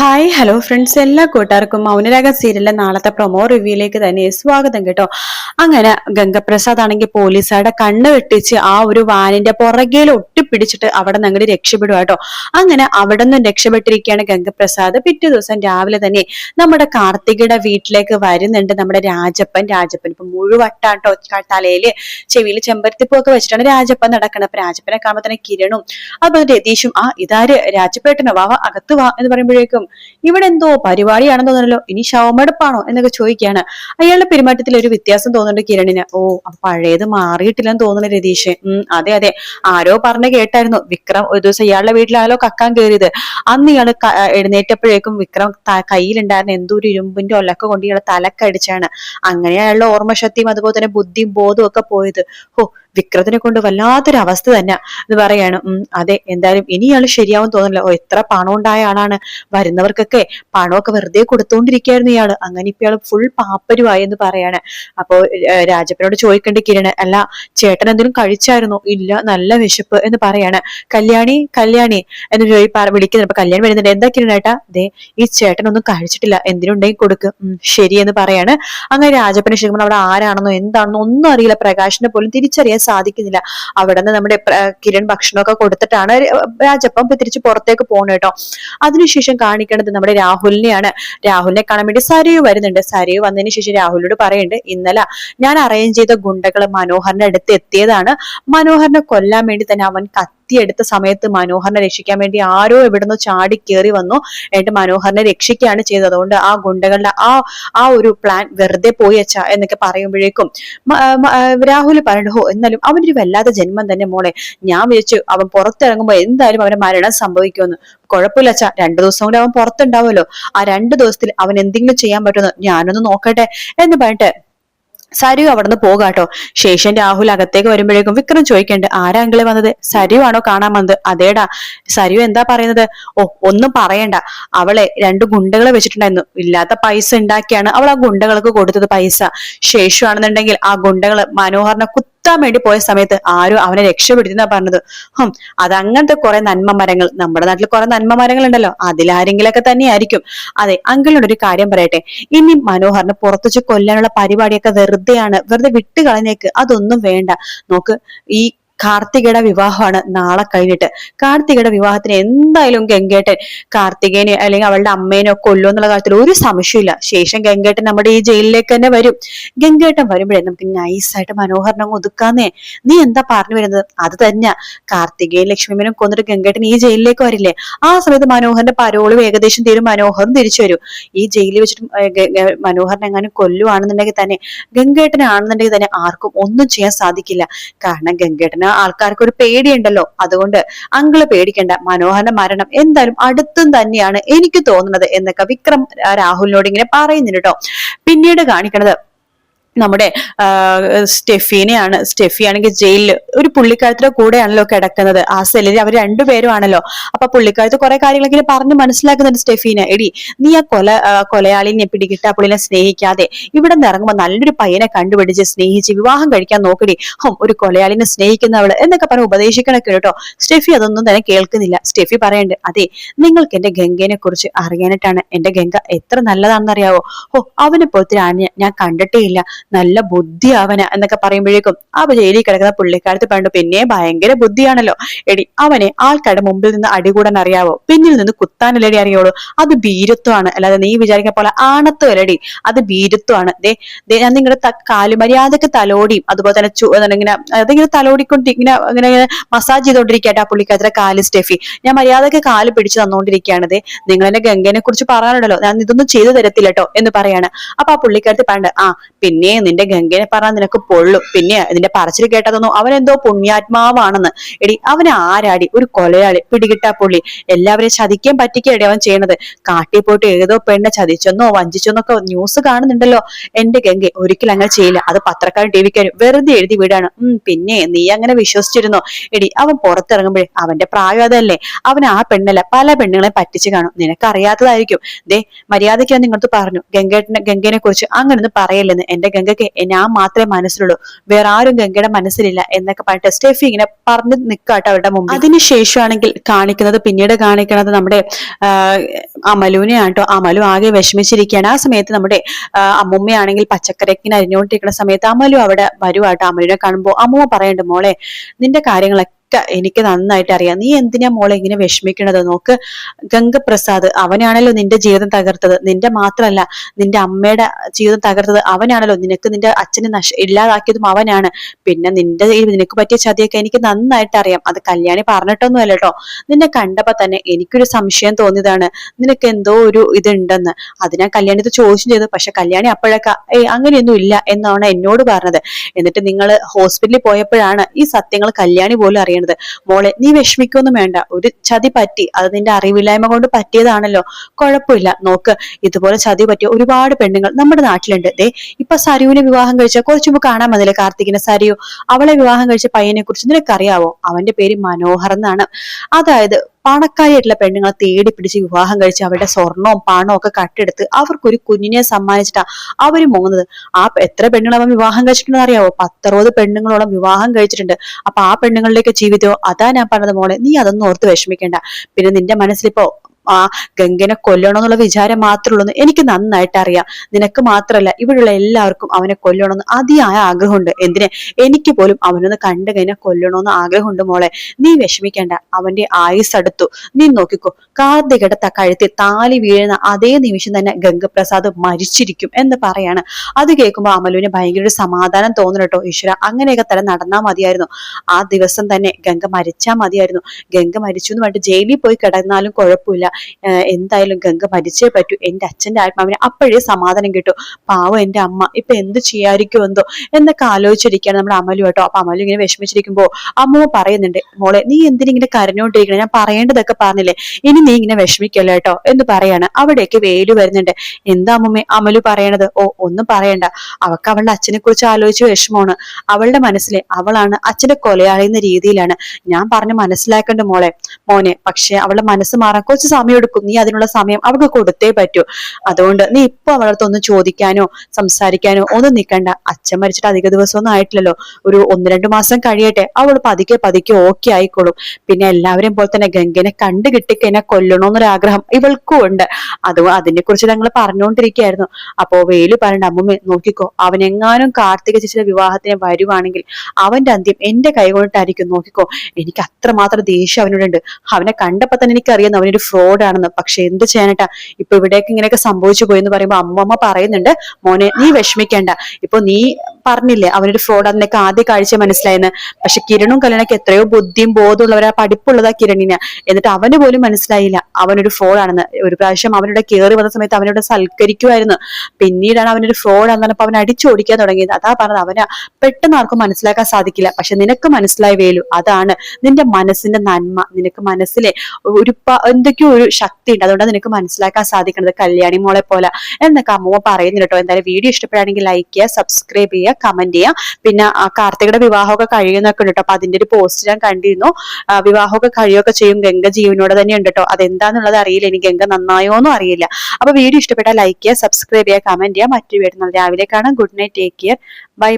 Hi hello friends എല്ലാ കൂട്ടുകാർക്കും മൗനരാഗ സീരിയലിലെ നാളത്തെ പ്രൊമോ റിവ്യൂയിലേക്ക് തന്നെ സ്വാഗതം കേട്ടോ. അങ്ങനെ ഗംഗപ്രസാദ് ആണെങ്കിൽ പോലീസുകാരുടെ കണ്ണ് വെട്ടിച്ച് ആ ഒരു വാനിന്റെ പുറകേൽ ഒട്ടിപ്പിടിച്ചിട്ട് അവിടെ നിന്ന് അങ്ങോട്ട് രക്ഷപ്പെടുക കേട്ടോ. അങ്ങനെ അവിടെ നിന്നും രക്ഷപ്പെട്ടിരിക്കുകയാണ് ഗംഗപ്രസാദ്. പിറ്റേ ദിവസം രാവിലെ തന്നെ നമ്മുടെ കാർത്തികയുടെ വീട്ടിലേക്ക് വരുന്നുണ്ട് നമ്മുടെ രാജപ്പൻ. രാജപ്പൻ ഇപ്പൊ മുഴുവട്ടാട്ടോ തലയിൽ ചെവിയിൽ ചെമ്പരത്തിപ്പൊക്കെ വെച്ചിട്ടാണ് രാജപ്പൻ നടക്കുന്നത് അപ്പൊ രാജപ്പനെ കാണുമ്പോൾ തന്നെ കിരണും അതുപോലെ രതീഷും ആ ഇതാര്? രാജപ്പേട്ടനോ? വാവ അകത്ത് വാ എന്ന് പറയുമ്പോഴേക്കും ഇവിടെ എന്തോ പരിപാടിയാണെന്ന് തോന്നണല്ലോ ഇനി ശവമെടുപ്പാണോ എന്നൊക്കെ ചോദിക്കുകയാണ്. അയാളുടെ പെരുമാറ്റത്തിൽ ഒരു വ്യത്യാസം തോന്നുന്നുണ്ട് കിരണിന്. ഓ പഴയത് മാറിയിട്ടില്ലെന്ന് തോന്നുന്നു രതീഷ്. ഉം അതെ അതെ. ആരോ പറഞ്ഞു കേട്ടായിരുന്നു. വിക്രം ഒരു ദിവസം ഇയാളുടെ വീട്ടിലാണല്ലോ കക്കാൻ കയറിയത് അന്ന് ഇയാൾ എഴുന്നേറ്റപ്പോഴേക്കും വിക്രം കയ്യിലുണ്ടായിരുന്ന എന്തോ ഒരു ഇരുമ്പിന്റെ ഒലക്ക കൊണ്ട് ഇയാളെ തലക്കടിച്ചാണ് അങ്ങനെ അയാളുടെ ഓർമ്മശക്തിയും അതുപോലെ തന്നെ ബുദ്ധിയും ബോധവും ഒക്കെ പോയത്. ഓ വിക്രത്തിനെ കൊണ്ട് വല്ലാത്തൊരു അവസ്ഥ തന്നെ. എന്ന് പറയാണ്. ഉം അതെ എന്തായാലും ഇനി ഇയാൾ ശരിയാവും തോന്നില്ല ഓ എത്ര പണം ഉണ്ടായ ആളാണ്. വരുന്നവർക്കൊക്കെ പണമൊക്കെ വെറുതെ കൊടുത്തോണ്ടിരിക്കുകയായിരുന്നു ഇയാൾ. അങ്ങനെ ഇപ്പൊ ഇയാൾ ഫുൾ പാപ്പരുമായി എന്ന് പറയാണ്. അപ്പോ രാജപ്പനോട് ചോദിക്കേണ്ട കിരണ് അല്ല ചേട്ടൻ എന്തെങ്കിലും കഴിച്ചായിരുന്നോ? ഇല്ല നല്ല വിശപ്പ് എന്ന് പറയാണ്. കല്യാണി കല്യാണി എന്ന് വിളിക്കുന്നുണ്ട്. അപ്പൊ കല്യാണി വരുന്നുണ്ട് എന്താ കിരണേട്ടാ ദേ ഈ ചേട്ടനൊന്നും കഴിച്ചിട്ടില്ല. എന്തിനുണ്ടെങ്കിൽ കൊടുക്കും. ശരി എന്ന് പറയാണ്. അങ്ങനെ രാജപ്പനെ ശരിക്കും അവിടെ ആരാണെന്നോ എന്താണെന്നോ ഒന്നും അറിയില്ല. പ്രകാശിനെ പോലും തിരിച്ചറിയാൻ സാധിക്കുന്നില്ല. അവിടെ നിന്ന് നമ്മുടെ കിരൺ ഭക്ഷണമൊക്കെ കൊടുത്തിട്ടാണ് രാജപ്പൻ തിരിച്ച് പുറത്തേക്ക് പോകണം കേട്ടോ അതിനുശേഷം കാണിക്കേണ്ടത് നമ്മുടെ രാഹുലിനെയാണ്. രാഹുലിനെ കാണാൻ വേണ്ടി സരയു വരുന്നുണ്ട്. സരയു വന്നതിന് ശേഷം രാഹുലിനോട് പറയുന്നുണ്ട് ഇന്നലെ ഞാൻ അറേഞ്ച് ചെയ്ത ഗുണ്ടകൾ മനോഹറിന്റെ അടുത്ത് എത്തിയതാണ്. മനോഹറിനെ കൊല്ലാൻ വേണ്ടി തന്നെ അവൻ കത്തിയെടുത്ത സമയത്ത് മനോഹറിനെ രക്ഷിക്കാൻ വേണ്ടി ആരോ എവിടുന്നോ ചാടി കയറി വന്നു. എന്നിട്ട് മനോഹറിനെ രക്ഷിക്കുകയാണ് ചെയ്തത്. അതുകൊണ്ട് ആ ഗുണ്ടകളുടെ ആ ആ ഒരു പ്ലാൻ വെറുതെ പോയി അച്ഛാ എന്നൊക്കെ പറയുമ്പോഴേക്കും രാഹുൽ പറഞ്ഞു ഹോ എന്നാലും അവനൊരു വല്ലാത്ത ജന്മം തന്നെ മോളെ. ഞാൻ വിചാരിച്ചു അവൻ പുറത്തിറങ്ങുമ്പോൾ എന്തായാലും അവന് മരണം സംഭവിക്കുമെന്ന്. കുഴപ്പമില്ല അച്ഛാ. രണ്ടു ദിവസം കൂടെ അവൻ പുറത്തുണ്ടാവുമല്ലോ. ആ രണ്ടു ദിവസത്തിൽ അവൻ എന്തെങ്കിലും ചെയ്യാൻ പറ്റുമെന്ന് ഞാനൊന്ന് നോക്കട്ടെ എന്ന് പറഞ്ഞിട്ട് സരു അവിടുന്ന് പോകാട്ടോ. ശേഷൻ രാഹുൽ അകത്തേക്ക് വരുമ്പോഴേക്കും വിക്രം ചോദിക്കണ്ട് ആരാ അങ്കിൾ വന്നത്? ആണോ കാണാൻ വന്നത്? അതേടാ സരു എന്താ പറയുന്നത്? ഓ ഒന്നും പറയണ്ട. അവളെ രണ്ട് ഗുണ്ടകളെ വെച്ചിട്ടുണ്ടായിരുന്നു. ഇല്ലാത്ത പൈസ ഉണ്ടാക്കിയാണ് അവൾ ആ ഗുണ്ടകൾക്ക് കൊടുത്തത് പൈസ. ശേഷു ആണെന്നുണ്ടെങ്കിൽ ആ ഗുണ്ടകൾ മനോഹറിനെ കുത്താൻ വേണ്ടി പോയ സമയത്ത് ആരും അവനെ രക്ഷപ്പെടുത്തുന്ന പറഞ്ഞത്. ഹും അതങ്ങനത്തെ കുറെ നന്മ മരങ്ങൾ നമ്മുടെ നാട്ടിൽ കുറെ നന്മ മരങ്ങൾ ഉണ്ടല്ലോ അതിലാരെങ്കിലൊക്കെ തന്നെയായിരിക്കും. അതെ അങ്കിളിനോട് ഒരു കാര്യം പറയട്ടെ. ഇനി മനോഹറിനെ പുറത്തുവച്ച് കൊല്ലാനുള്ള പരിപാടിയൊക്കെ വെറുതെയാണ്. വെറുതെ വിട്ടുകളഞ്ഞേക്ക്. അതൊന്നും വേണ്ട. നോക്ക് ഈ കാർത്തികയുടെ വിവാഹമാണ് നാളെ കഴിഞ്ഞിട്ട്. കാർത്തികയുടെ വിവാഹത്തിന് എന്തായാലും ഗംഗേട്ടൻ കാർത്തികേനെ അല്ലെങ്കിൽ അവളുടെ അമ്മേനെ കൊല്ലോ എന്നുള്ള കാര്യത്തിൽ ഒരു സംശയമില്ല ശേഷം ഗംഗേട്ടൻ നമ്മുടെ ഈ ജയിലിലേക്ക് തന്നെ വരും. ഗംഗേട്ടൻ വരുമ്പോഴേ നമുക്ക് നൈസായിട്ട് മനോഹരനെ ഒതുക്കാന്നേ. നീ എന്താ പറഞ്ഞു വരുന്നത്? അത് തന്നെയാ. കാർത്തികയും ലക്ഷ്മിമേനും കൊന്നിട്ട് ഗംഗേട്ടൻ ഈ ജയിലിലേക്ക് വരില്ലേ? ആ സമയത്ത് മനോഹറിന്റെ പരോളും ഏകദേശം തീരും. മനോഹറും തിരിച്ചു വരും. ഈ ജയിലിൽ വെച്ചിട്ട് മനോഹരൻ എങ്ങാനും കൊല്ലുവാണെന്നുണ്ടെങ്കിൽ തന്നെ ഗംഗേട്ടനാണെന്നുണ്ടെങ്കിൽ തന്നെ ആർക്കും ഒന്നും ചെയ്യാൻ സാധിക്കില്ല. കാരണം ഗംഗേട്ടന് ആൾക്കാർക്ക് ഒരു പേടിയുണ്ടല്ലോ. അതുകൊണ്ട് അങ്കിൾ പേടിക്കേണ്ട. മനോഹരന്റെ മരണം എന്തായാലും അടുത്തും തന്നെയാണ് എനിക്ക് തോന്നുന്നത് എന്നൊക്കെ വിക്രം രാഹുലിനോട് ഇങ്ങനെ പറയുന്നുണ്ട് കേട്ടോ. പിന്നീട് കാണിക്കണത് നമ്മുടെ സ്റ്റെഫീനെയാണ്. സ്റ്റെഫി ആണെങ്കിൽ ജയിലിൽ ഒരു പുള്ളിക്കാരത്തിന്റെ കൂടെയാണല്ലോ കിടക്കുന്നത്. ആ സെല്ലിൽ അവർ രണ്ടുപേരും ആണല്ലോ അപ്പൊ പുള്ളിക്കാരത്ത് കുറെ കാര്യങ്ങളൊക്കെ പറഞ്ഞ് മനസ്സിലാക്കുന്നുണ്ട് സ്റ്റെഫീനെ. എടി നീ ആ കൊല കൊലയാളിനെ പിടികിട്ട പുള്ളിനെ സ്നേഹിക്കാതെ ഇവിടെ നിന്ന് ഇറങ്ങുമ്പോൾ നല്ലൊരു പയ്യനെ കണ്ടുപിടിച്ച് സ്നേഹിച്ച് വിവാഹം കഴിക്കാൻ നോക്കടി. ഹം ഒരു കൊലയാളിനെ സ്നേഹിക്കുന്നവൾ എന്നൊക്കെ പറഞ്ഞ് ഉപദേശിക്കണൊക്കെ കേട്ടോ. സ്റ്റെഫി അതൊന്നും തന്നെ കേൾക്കുന്നില്ല. സ്റ്റെഫി പറയണ്ട് അതെ നിങ്ങൾക്ക് എന്റെ ഗംഗേനെ കുറിച്ച് അറിയാനായിട്ടാണ് എന്റെ ഗംഗ എത്ര നല്ലതാണെന്നറിയാവോ? ഓ അവനെ പോലത്തെ ഞാൻ കണ്ടിട്ടേ ഇല്ല. നല്ല ബുദ്ധി അവന് എന്നൊക്കെ പറയുമ്പോഴേക്കും ആ ജയിലിൽ കിടക്കുന്ന പുള്ളിക്കാലത്ത് പണ്ട് പിന്നെ ഭയങ്കര ബുദ്ധിയാണല്ലോ. എടി അവനെ ആൾക്കാരുടെ മുമ്പിൽ നിന്ന് അടികൂടാൻ അറിയാവോ? പിന്നിൽ നിന്ന് കുത്താനല്ലടി അറിയോളൂ അത് ഭീരത്വമാണ്. അല്ലാതെ നീ വിചാരിക്കുന്ന പോലെ ആണത്വമല്ലടി. അത് ഭീരത്വമാണ്. ദേ ഞാൻ നിങ്ങളുടെ കാൽ മര്യാദയ്ക്ക് തലോടിയും അതുപോലെ തന്നെ ചു- ഇങ്ങനെ അതിങ്ങനെ തലോടിക്കൊണ്ട് ഇങ്ങനെ ഇങ്ങനെ മസാജ് ചെയ്തോണ്ടിരിക്കട്ടെ ആ പുള്ളിക്കാരത്തെ കാൽ സ്റ്റെഫി. ഞാൻ മര്യാദയ്ക്ക് കാൽ പിടിച്ചു തന്നോണ്ടിരിക്കുകയാണ്. ദേ നിങ്ങൾ എന്നെ ഗംഗനെ കുറിച്ച് പറയാനുണ്ടല്ലോ ഞാൻ ഇതൊന്നും ചെയ്തു തരത്തില്ല കേട്ടോ എന്ന് പറയാണ്. അപ്പൊ ആ പുള്ളിക്കാരത്ത് പണ്ട് ആ പിന്നെ നിന്റെ ഗംഗനെ പറഞ്ഞാൽ നിനക്ക് പൊള്ളും. പിന്നെ ഇതിന്റെ പറച്ചിൽ കേട്ടതൊന്നും അവനെന്തോ പുണ്യാത്മാവാണെന്ന്. എടി അവൻ ആരാടി? ഒരു കൊലയാളി പിടികിട്ടാ പുള്ളി. എല്ലാവരെയും ചതിക്കാൻ പറ്റിക്കടി അവൻ ചെയ്യണത്? കാട്ടി പോയിട്ട് ഏതോ പെണ്ണെ ചതിച്ചെന്നോ വഞ്ചിച്ചെന്നൊക്കെ ന്യൂസ് കാണുന്നുണ്ടല്ലോ. എന്റെ ഗംഗ ഒരിക്കലും അങ്ങനെ ചെയ്യില്ല. അത് പത്രക്കാരും ടി വിക്കാരും വെറുതെ എഴുതി വിടാണ്. ഉം പിന്നെ നീ അങ്ങനെ വിശ്വസിച്ചിരുന്നോ? എടി അവൻ പുറത്തിറങ്ങുമ്പോഴേ അവന്റെ പ്രായം അതല്ലേ. അവൻ ആ പെണ്ണല്ല പല പെണ്ണുങ്ങളെ പറ്റിച്ച് കാണും. നിനക്കറിയാത്തതായിരിക്കും. ദേ മര്യാദയ്ക്ക് ഞാൻ നിങ്ങളടുത്ത് പറഞ്ഞു. ഗംഗേട്ടനെ ഗംഗേനെ കുറിച്ച് അങ്ങനൊന്നും പറയല്ലെന്ന് എന്റെ ഗംഗയ്ക്ക് ഞാൻ മാത്രമേ മനസ്സിലുള്ളൂ. വേറെ ആരും ഗംഗയുടെ മനസ്സിലില്ല എന്നൊക്കെ പറഞ്ഞിട്ട് സ്റ്റെഫി ഇങ്ങനെ പറഞ്ഞു നിൽക്കാട്ടോ അവരുടെ മുമ്പ് അതിനുശേഷമാണെങ്കിൽ കാണിക്കുന്നത് പിന്നീട് കാണിക്കുന്നത് നമ്മുടെ അമലുവിനെയാണ് കേട്ടോ അമലു ആകെ വിഷമിച്ചിരിക്കുകയാണ്. ആ സമയത്ത് നമ്മുടെ അമ്മുമ്മയാണെങ്കിൽ പച്ചക്കറിക്കിന് അരിഞ്ഞുകൊണ്ടിരിക്കുന്ന സമയത്ത് അമലു അവിടെ വരുവാട്ടോ. അമലുവിനെ കാണുമ്പോൾ അമ്മുമ്മ പറയണ്ട മോളെ നിന്റെ കാര്യങ്ങളൊക്കെ എനിക്ക് നന്നായിട്ട് അറിയാം. നീ എന്തിനാ മോളെ ഇങ്ങനെ വിഷമിക്കണത്? നോക്ക് ഗംഗപ്രസാദ് അവനാണല്ലോ നിന്റെ ജീവിതം തകർത്തത്. നിന്റെ മാത്രമല്ല നിന്റെ അമ്മയുടെ ജീവിതം തകർത്തത് അവനാണല്ലോ. നിനക്ക് നിന്റെ അച്ഛനെ നശ ഇല്ലാതാക്കിയതും അവനാണ്. പിന്നെ നിന്റെ നിനക്ക് പറ്റിയ ചതിയൊക്കെ എനിക്ക് നന്നായിട്ട് അറിയാം. അത് കല്യാണി പറഞ്ഞിട്ടൊന്നും അല്ല കേട്ടോ നിന്നെ കണ്ടപ്പോ തന്നെ എനിക്കൊരു സംശയം തോന്നിയതാണ്. നിനക്ക് എന്തോ ഒരു ഇതുണ്ടെന്ന്. അതിനാ കല്യാണി ഇത് ചോദിച്ചു ചെയ്തു. പക്ഷെ കല്യാണി അപ്പോഴൊക്കെ ഏയ് അങ്ങനെയൊന്നും ഇല്ല എന്നാണ് എന്നോട് പറഞ്ഞത്. എന്നിട്ട് നിങ്ങൾ ഹോസ്പിറ്റലിൽ പോയപ്പോഴാണ് ഈ സത്യങ്ങൾ കല്യാണി പോലും അറിയണത് മോളെ നീ വിഷമിക്കൊന്നും വേണ്ട. ഒരു ചതി പറ്റി അത് നിന്റെ അറിവില്ലായ്മ കൊണ്ട് പറ്റിയതാണല്ലോ. കുഴപ്പമില്ല നോക്ക് ഇതുപോലെ ചതി പറ്റിയ ഒരുപാട് പെണ്ണുങ്ങൾ നമ്മുടെ നാട്ടിലുണ്ട്. ദേ ഇപ്പൊ സരുവിനെ വിവാഹം കഴിച്ച കുറച്ചു മുമ്പ് കാണാൻ മതിയല്ലേ കാർത്തികിനെ സരിയു അവളെ വിവാഹം കഴിച്ച പയ്യനെ കുറിച്ച് നിനക്കറിയാവോ? അവന്റെ പേര് മനോഹർ എന്നാണ്. അതായത് പണക്കാരിയായിട്ടുള്ള പെണ്ണുങ്ങളെ തേടി പിടിച്ച് വിവാഹം കഴിച്ച് അവരുടെ സ്വർണവും പണവും ഒക്കെ കട്ടെടുത്ത് അവർക്കൊരു കുഞ്ഞിനെ സമ്മാനിച്ചിട്ടാ അവർ പോകുന്നത് ആ എത്ര പെണ്ണുങ്ങൾ അവൻ വിവാഹം കഴിച്ചിട്ടുണ്ടെന്ന് അറിയാവോ? പത്തറുപത് പെണ്ണുങ്ങളോളം വിവാഹം കഴിച്ചിട്ടുണ്ട്. അപ്പൊ ആ പെണ്ണുങ്ങളുടെയൊക്കെ ജീവിതമോ അതാ ഞാൻ പറഞ്ഞത് മോളെ നീ അതൊന്നും ഓർത്ത് വിഷമിക്കേണ്ട. പിന്നെ നിന്റെ മനസ്സിലിപ്പോ ആ ഗംഗനെ കൊല്ലണമെന്നുള്ള വിചാരം മാത്രമേ ഉള്ളൂ എനിക്ക് നന്നായിട്ട് അറിയാം. നിനക്ക് മാത്രമല്ല ഇവിടെയുള്ള എല്ലാവർക്കും അവനെ കൊല്ലണമെന്ന് അതിയായ ആഗ്രഹമുണ്ട്. എന്തിനെ? എനിക്ക് പോലും അവനൊന്ന് കണ്ടു കഴിഞ്ഞാൽ കൊല്ലണമെന്ന് ആഗ്രഹമുണ്ട് മോളെ. നീ വിഷമിക്കേണ്ട അവന്റെ ആയുസ് അടുത്തു. നീ നോക്കിക്കോ കാർത്തികയുടെ കിടത്ത കഴുത്തിൽ താലി വീഴുന്ന അതേ നിമിഷം തന്നെ ഗംഗപ്രസാദ് മരിച്ചിരിക്കും എന്ന് പറയാണ്. അത് കേൾക്കുമ്പോൾ അമലുവിന് ഭയങ്കര ഒരു സമാധാനം തോന്നുന്നുട്ടോ ഈശ്വര അങ്ങനെയൊക്കെ തന്നെ നടന്നാ മതിയായിരുന്നു. ആ ദിവസം തന്നെ ഗംഗ മരിച്ചാ മതിയായിരുന്നു. ഗംഗ മരിച്ചു എന്ന് പറഞ്ഞിട്ട് ജയിലിൽ പോയി കിടന്നാലും കുഴപ്പമില്ല. എന്തായാലും ഗംഗ മരിച്ചേ പറ്റൂ. എന്റെ അച്ഛന്റെ ആത്മാവിന് അപ്പോഴേ സമാധാനം കിട്ടും. പാവം എന്റെ അമ്മ ഇപ്പൊ എന്ത് ചെയ്യാതിരിക്കും എന്തോ എന്നൊക്കെ ആലോചിച്ചിരിക്കുകയാണ് നമ്മുടെ അമലു കേട്ടോ. അപ്പൊ അമലു ഇങ്ങനെ വിഷമിച്ചിരിക്കുമ്പോ അമ്മ പറയുന്നുണ്ട് മോളെ നീ എന്തിനിങ്ങനെ കരഞ്ഞോണ്ടിരിക്കണേ ഞാൻ പറയേണ്ടതൊക്കെ പറഞ്ഞില്ലേ? ഇനി നീ ഇങ്ങനെ വിഷമിക്കല്ലോ കേട്ടോ? എന്ന് പറയാണ്. അവിടേക്ക് വേലു വരുന്നുണ്ട്. എന്താ അമ്മമ്മേ അമലു പറയണത്? ഓ ഒന്നും പറയണ്ട. അവൾക്ക് അവളുടെ അച്ഛനെ കുറിച്ച് ആലോചിച്ച് വിഷമമാണ്. അവളുടെ മനസ്സിൽ അവളാണ് അച്ഛന്റെ കൊലയാളിയുന്ന രീതിയിലാണ്. ഞാൻ പറഞ്ഞ് മനസ്സിലാക്കേണ്ട മോളെ. മോനെ പക്ഷെ അവളുടെ മനസ്സ് മാറാൻ കുറച്ച് സമയം എടുക്കും. നീ അതിനുള്ള സമയം അവൾക്ക് കൊടുത്തേ പറ്റൂ. അതുകൊണ്ട് നീ ഇപ്പൊ അവളടുത്ത് ഒന്ന് ചോദിക്കാനോ സംസാരിക്കാനോ ഒന്നും നിൽക്കണ്ട അച്ഛൻ മരിച്ചിട്ട് അധിക ദിവസമൊന്നും ആയിട്ടില്ലല്ലോ. ഒരു ഒന്ന് രണ്ട് മാസം കഴിയട്ടെ. അവൾ പതുക്കെ പതുക്കെ ഓക്കെ ആയിക്കോളും. പിന്നെ എല്ലാവരെയും പോലെ തന്നെ ഗംഗനെ കണ്ടു കിട്ടിക്കഴിഞ്ഞാൽ കൊല്ലണമെന്നൊരാഗ്രഹം ഇവൾക്കും ഉണ്ട്. അത് അതിനെ കുറിച്ച് ഞങ്ങൾ പറഞ്ഞുകൊണ്ടിരിക്കുകയായിരുന്നു അപ്പോ വേലു പറഞ്ഞ അമ്മമ്മ നോക്കിക്കോ. അവനെങ്ങാനും കാർത്തിക ചേച്ചിയുടെ വിവാഹത്തിന് വരുവാണെങ്കിൽ അവന്റെ അന്ത്യം എന്റെ കൈ കൊണ്ടിട്ടായിരിക്കും നോക്കിക്കോ. എനിക്ക് അത്രമാത്രം ദേഷ്യം അവനോടുണ്ട്. അവനെ കണ്ടപ്പോ തന്നെ എനിക്കറിയാം അവനൊരു ഫ്രോഡ് ആണെന്ന് പക്ഷെ എന്ത് ചെയ്യാനായിട്ടാ? ഇപ്പൊ ഇവിടേക്ക് ഇങ്ങനെയൊക്കെ സംഭവിച്ചു പോയി എന്ന് പറയുമ്പോ അമ്മമ്മ പറയുന്നുണ്ട് മോനെ നീ വിഷമിക്കേണ്ട. ഇപ്പൊ നീ പറഞ്ഞില്ലേ? അവനൊരു ഫ്രോഡ് അതിനൊക്കെ ആദ്യ കാഴ്ച മനസ്സിലായെന്ന്. പക്ഷെ കിരണും കല്യാണൊക്കെ എത്രയോ ബുദ്ധിയും ബോധമുള്ളവരാ പഠിപ്പുള്ളതാ കിരണിന്. എന്നിട്ട് അവന് പോലും മനസ്സിലായില്ല അവനൊരു ഫ്രോഡാണെന്ന് ഒരു പ്രാവശ്യം അവനോട് കയറി വന്ന സമയത്ത് അവനോട് സൽക്കരിക്കുമായിരുന്നു പിന്നീടാണ് അവനൊരു ഫ്രോഡാണെന്ന് അപ്പൊ അവൻ അടിച്ചോടിക്കാൻ തുടങ്ങിയത്. അതാ പറഞ്ഞത് അവന് പെട്ടെന്ന് ആർക്കും മനസ്സിലാക്കാൻ സാധിക്കില്ല. പക്ഷെ നിനക്ക് മനസ്സിലായി വേലു അതാണ് നിന്റെ മനസ്സിന്റെ നന്മ. നിനക്ക് മനസ്സിലെ ഒരു എന്തൊക്കെയോ ഒരു ശക്തി ഉണ്ട്. അതുകൊണ്ടാണ് നിനക്ക് മനസ്സിലാക്കാൻ സാധിക്കുന്നത് കല്യാണി മോളെ പോലെ. എന്നൊക്കെ അമ്മ പറയുന്നില്ല കേട്ടോ. എന്തായാലും വീഡിയോ ഇഷ്ടപ്പെടുകയാണെങ്കിൽ ലൈക്ക് ചെയ്യുക സബ്സ്ക്രൈബ് ചെയ്യുക. കമന്റ് ചെയ്യുക പിന്നെ കാർത്തികയുടെ വിവാഹമൊക്കെ കഴിയുന്നൊക്കെ ഉണ്ട് കേട്ടോ അപ്പൊ അതിന്റെ ഒരു പോസ്റ്റ് ഞാൻ കണ്ടിരുന്നു. വിവാഹമൊക്കെ കഴിയുകയൊക്കെ ചെയ്യും. ഗംഗ ജീവനോടെ തന്നെ ഉണ്ട് കേട്ടോ അതെന്താന്നുള്ളത് അറിയില്ല. എനിക്ക് ഗംഗ നന്നായോന്നും അറിയില്ല. അപ്പൊ വീഡിയോ ഇഷ്ടപ്പെട്ടാൽ ലൈക്ക് ചെയ്യുക സബ്സ്ക്രൈബ് ചെയ്യുക കമന്റ് ചെയ്യുക. മറ്റു വീഡിയോ രാവിലെ കാണാം. Good night take care bye